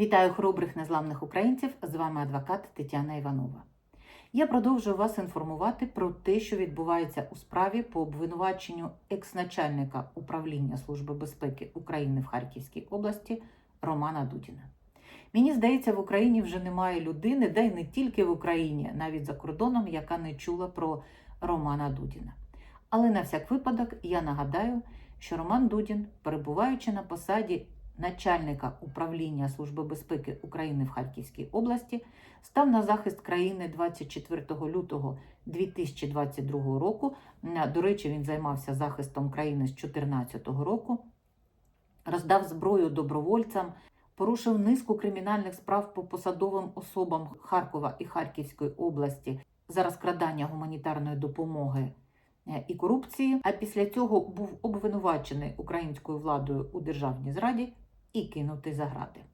Вітаю хоробрих незламних українців! З вами адвокат Тетяна Іванова. Я продовжую вас інформувати про те, що відбувається у справі по обвинуваченню екс-начальника управління Служби безпеки України в Харківській області Романа Дудіна. Мені здається, в Україні вже немає людини, да й не тільки в Україні, навіть за кордоном, яка не чула про Романа Дудіна. Але на всяк випадок я нагадаю, що Роман Дудін, перебуваючи на посаді начальника управління Служби безпеки України в Харківській області, став на захист країни 24 лютого 2022 року. До речі, він займався захистом країни з 2014 року, роздав зброю добровольцям, порушив низку кримінальних справ по посадовим особам Харкова і Харківської області за розкрадання гуманітарної допомоги е, і корупції. А після цього був обвинувачений українською владою у державній зраді і кинутий за грати.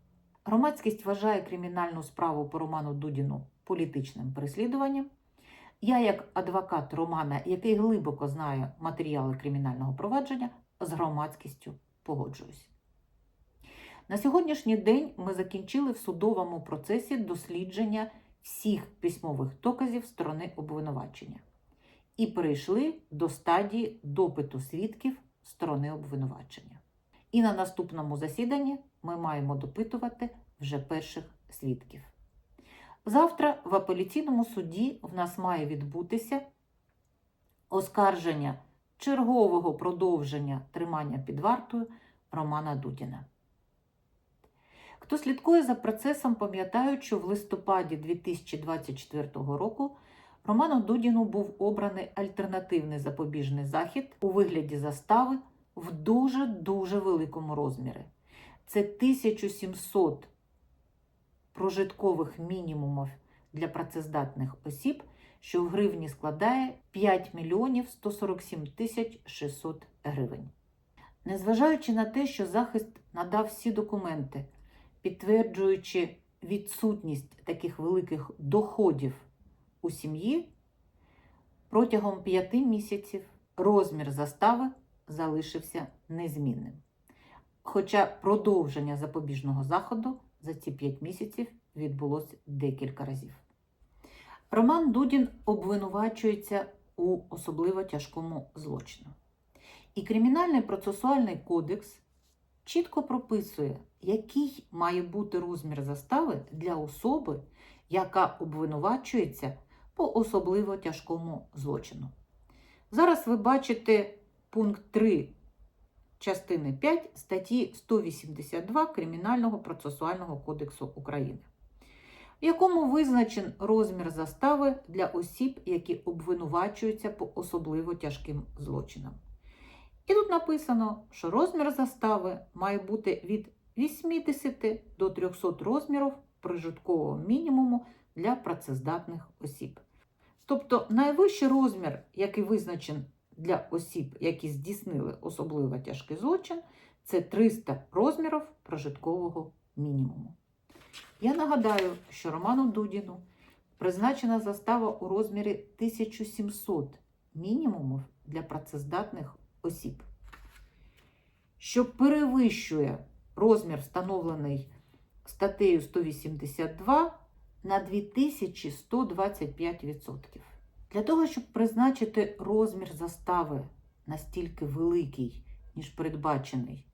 Громадськість вважає кримінальну справу по Роману Дудіну політичним переслідуванням. Я, як адвокат Романа, який глибоко знає матеріали кримінального провадження, з громадськістю погоджуюсь. На сьогоднішній день ми закінчили в судовому процесі дослідження всіх письмових доказів сторони обвинувачення і перейшли до стадії допиту свідків сторони обвинувачення. І на наступному засіданні ми маємо допитувати вже перших свідків. Завтра в апеляційному суді в нас має відбутися оскарження чергового продовження тримання під вартою Романа Дудіна. Хто слідкує за процесом, пам'ятають, що в листопаді 2024 року Роману Дудіну був обраний альтернативний запобіжний захід у вигляді застави в дуже-дуже великому розмірі. Це 1700 прожиткових мінімумів для працездатних осіб, що в гривні складає 5 мільйонів 147 тисяч 600 гривень. Незважаючи на те, що захист надав всі документи, підтверджуючи відсутність таких великих доходів у сім'ї, протягом 5 місяців розмір застави залишився незмінним. Хоча продовження запобіжного заходу за ці 5 місяців відбулося декілька разів. Роман Дудін обвинувачується у особливо тяжкому злочину. І Кримінальний процесуальний кодекс чітко прописує, який має бути розмір застави для особи, яка обвинувачується по особливо тяжкому злочину. Зараз ви бачите пункт 3 частини 5 статті 182 Кримінального процесуального кодексу України, в якому визначен розмір застави для осіб, які обвинувачуються по особливо тяжким злочинам. І тут написано, що розмір застави має бути від 80 до 300 розмірів прожиткового мінімуму для працездатних осіб. Тобто найвищий розмір, який визначен для осіб, які здійснили особливо тяжкий злочин, це 300 розмірів прожиткового мінімуму. Я нагадаю, що Роману Дудіну призначена застава у розмірі 1700 мінімумів для працездатних осіб, що перевищує розмір, встановлений статтею 182 на 2125%. Для того, щоб призначити розмір застави настільки великий, ніж передбачений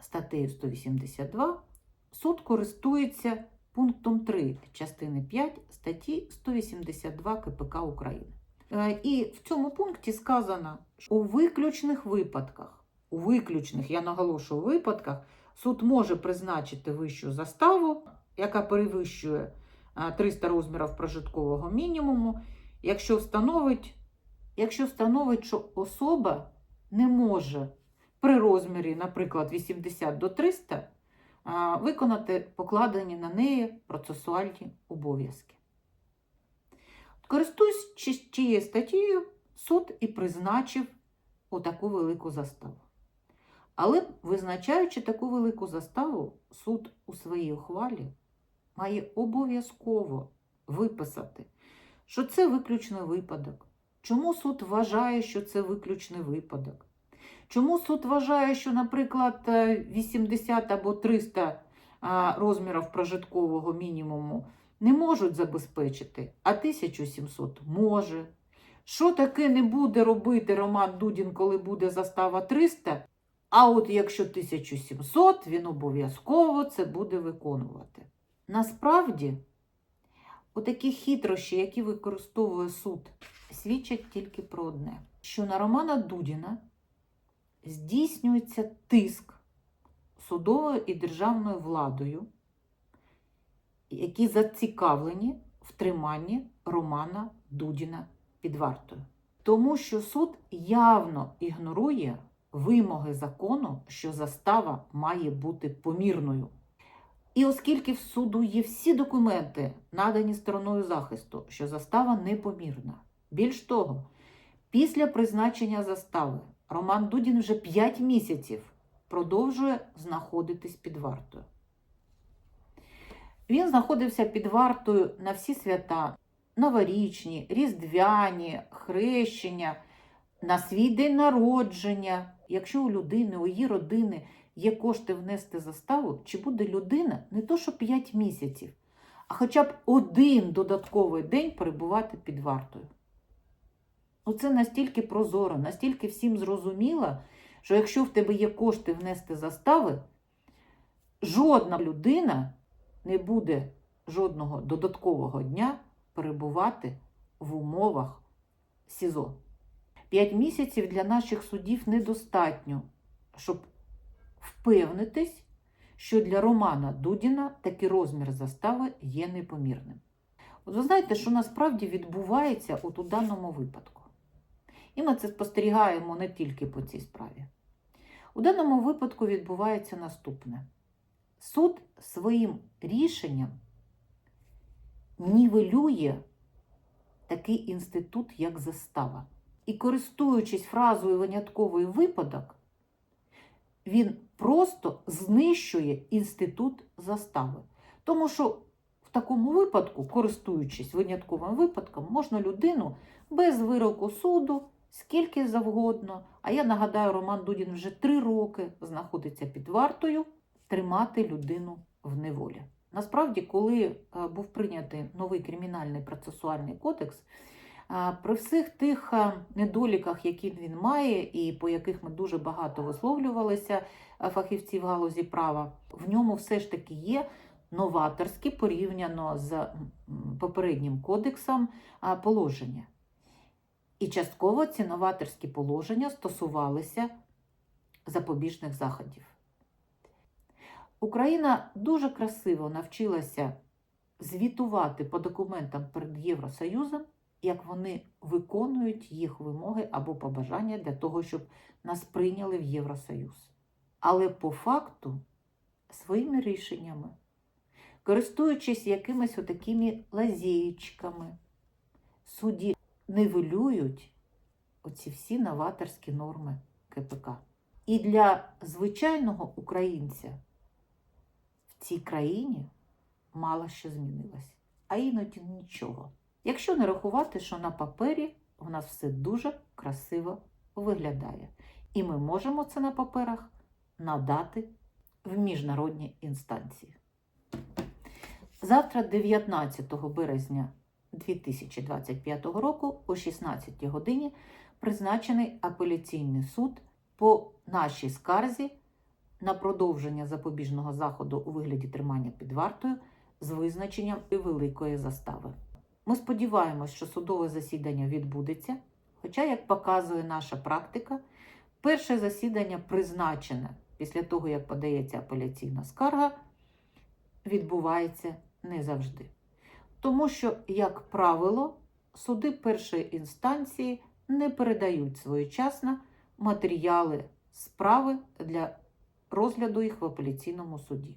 статтею 182, суд користується пунктом 3 частини 5 статті 182 КПК України. Е, І в цьому пункті сказано, що у виключних випадках, у виключних, я наголошую, випадках, суд може призначити вищу заставу, яка перевищує е, 300 розмірів прожиткового мінімуму, якщо встановить, якщо встановить, що особа не може при розмірі, наприклад, 80 до 300 виконати покладені на неї процесуальні обов'язки. Користуючись цією статтєю, суд і призначив отаку велику заставу. Але, визначаючи таку велику заставу, суд у своїй ухвалі має обов'язково виписати, що це виключний випадок. Чому суд вважає, що це виключний випадок? Чому суд вважає, що, наприклад, 80 або 300 розмірів прожиткового мінімуму не можуть забезпечити, а 1700 може. Що таке не буде робити Роман Дудін, коли буде застава 300? А от якщо 1700, він обов'язково це буде виконувати. Насправді, отакі хитрощі, які використовує суд, свідчать тільки про одне: що на Романа Дудіна здійснюється тиск судовою і державною владою, які зацікавлені в триманні Романа Дудіна під вартою. Тому що суд явно ігнорує вимоги закону, що застава має бути помірною. І оскільки в суду є всі документи, надані стороною захисту, що застава непомірна. Більш того, після призначення застави Роман Дудін вже 5 місяців продовжує знаходитись під вартою. Він знаходився під вартою на всі свята, новорічні, різдвяні, хрещення, на свій день народження. Якщо у людини, у її родини є кошти внести заставу, чи буде людина не то, що 5 місяців, а хоча б один додатковий день перебувати під вартою. Оце настільки прозоро, настільки всім зрозуміло, що якщо в тебе є кошти внести застави, жодна людина не буде жодного додаткового дня перебувати в умовах СІЗО. П'ять місяців для наших судів недостатньо, щоб впевнитись, що для Романа Дудіна такий розмір застави є непомірним. От ви знаєте, що насправді відбувається от у даному випадку. І ми це спостерігаємо не тільки по цій справі. У даному випадку відбувається наступне: суд своїм рішенням нівелює такий інститут, як застава. І користуючись фразою винятковий випадок, він просто знищує інститут застави. Тому що в такому випадку, користуючись винятковим випадком, можна людину без вироку суду, скільки завгодно. А я нагадаю, Роман Дудін вже три роки знаходиться під вартою, тримати людину в неволі. Насправді, коли е, був прийнятий новий кримінальний процесуальний кодекс, при всіх тих е, недоліках, які він має, і по яких ми дуже багато висловлювалися фахівці в галузі права, в ньому все ж таки є новаторські порівняно з попереднім кодексом положення. І частково ці новаторські положення стосувалися запобіжних заходів. Україна дуже красиво навчилася звітувати по документам перед Євросоюзом, як вони виконують їх вимоги або побажання для того, щоб нас прийняли в Євросоюз. Але по факту своїми рішеннями, користуючись якимись отакими лазєєчками, судді нивелюють оці всі новаторські норми КПК. І для звичайного українця в цій країні мало що змінилось, а іноді нічого. Якщо не рахувати, що на папері в нас все дуже красиво виглядає. І ми можемо це на паперах надати в міжнародні інстанції. Завтра, 19 березня 2025 року, о 16 годині, призначений апеляційний суд по нашій скарзі на продовження запобіжного заходу у вигляді тримання під вартою з визначенням і великої застави. Ми сподіваємось, що судове засідання відбудеться, хоча, як показує наша практика, перше засідання призначене після того, як подається апеляційна скарга, відбувається не завжди. Тому що, як правило, суди першої інстанції не передають своєчасно матеріали справи для розгляду їх в апеляційному суді.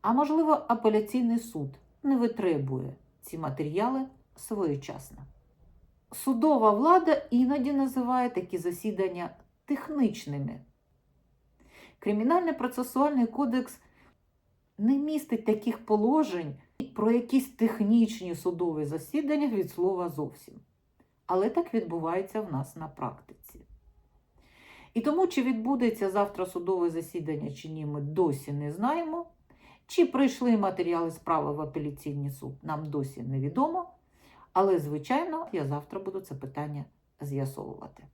А можливо, апеляційний суд не витребує ці матеріали своєчасно. Судова влада іноді називає такі засідання технічними. Кримінальний процесуальний кодекс не містить таких положень про якісь технічні судові засідання від слова зовсім. Але так відбувається в нас на практиці. І тому, чи відбудеться завтра судове засідання чи ні, ми досі не знаємо. Чи прийшли матеріали справи в апеляційний суд, нам досі невідомо. Але, звичайно, я завтра буду це питання з'ясовувати.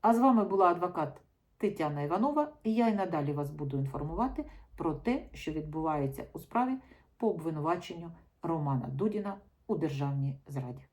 А з вами була адвокат Тетяна Іванова, і я й надалі вас буду інформувати про те, що відбувається у справі по обвинуваченню Романа Дудіна у державній зраді.